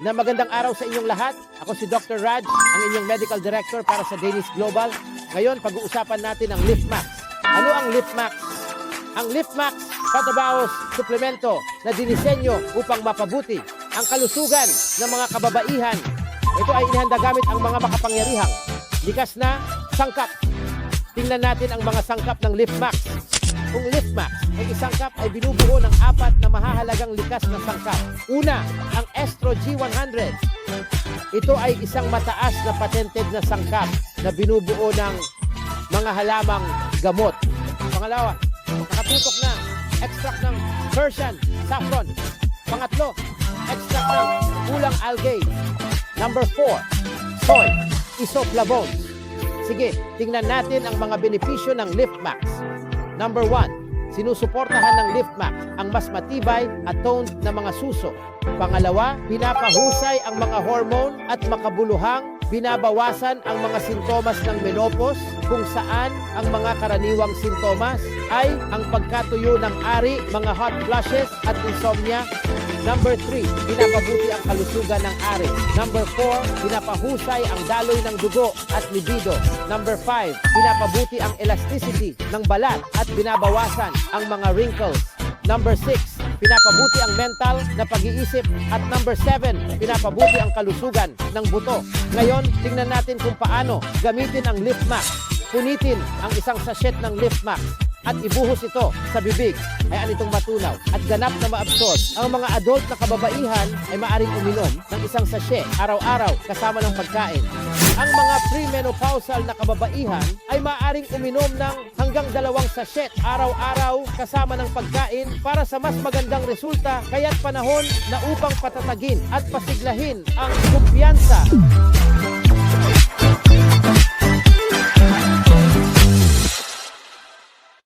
na magandang araw sa inyong lahat. Ako si Dr. Raj, ang inyong medical director para sa Danish Global. Ngayon, pag-uusapan natin ang LiftMax. Ano ang LiftMax? Ang LiftMax, patabaos, suplemento na dinisenyo upang mapabuti ang kalusugan ng mga kababaihan. Ito ay inihanda gamit ang mga makapangyarihang likas na sangkap. Tingnan natin ang mga sangkap ng LiftMax. Kung LiftMax ay isang cup ay binubuo ng apat na mahahalagang likas na sangkap. Una, ang Estro G100. Ito ay isang mataas na patented na sangkap na binubuo ng mga halamang gamot. Pangalawa, nakatutok na extract ng Persian saffron. Pangatlo, extract ng ulang algae. Number 4, soy, isoflavones. Sige, tingnan natin ang mga benepisyo ng LiftMax. Number 1, sinusuportahan ng LiftMax ang mas matibay at toned na mga suso. Pangalawa, pinapahusay ang mga hormone at makabuluhang binabawasan ang mga sintomas ng menopause kung saan ang mga karaniwang sintomas ay ang pagkatuyo ng ari, mga hot flushes at insomnia. Number 3, pinapabuti ang kalusugan ng ari. Number 4, pinapahusay ang daloy ng dugo at libido. Number 5, pinapabuti ang elasticity ng balat at binabawasan ang mga wrinkles. Number 6, pinapabuti ang mental na pag-iisip. At number 7, pinapabuti ang kalusugan ng buto. Ngayon, tingnan natin kung paano gamitin ang LiftMax. Punitin ang isang sachet ng LiftMax at ibuhos ito sa bibig. Hayaan itong matunaw at ganap na maabsorb. Ang mga adult na kababaihan ay maaring uminom ng isang sachet araw-araw kasama ng pagkain. Ang mga premenopausal na kababaihan ay maaring uminom ng hanggang dalawang sachet araw-araw kasama ng pagkain para sa mas magandang resulta kaya't panahon na upang patatagin at pasiglahin ang kumpiyansa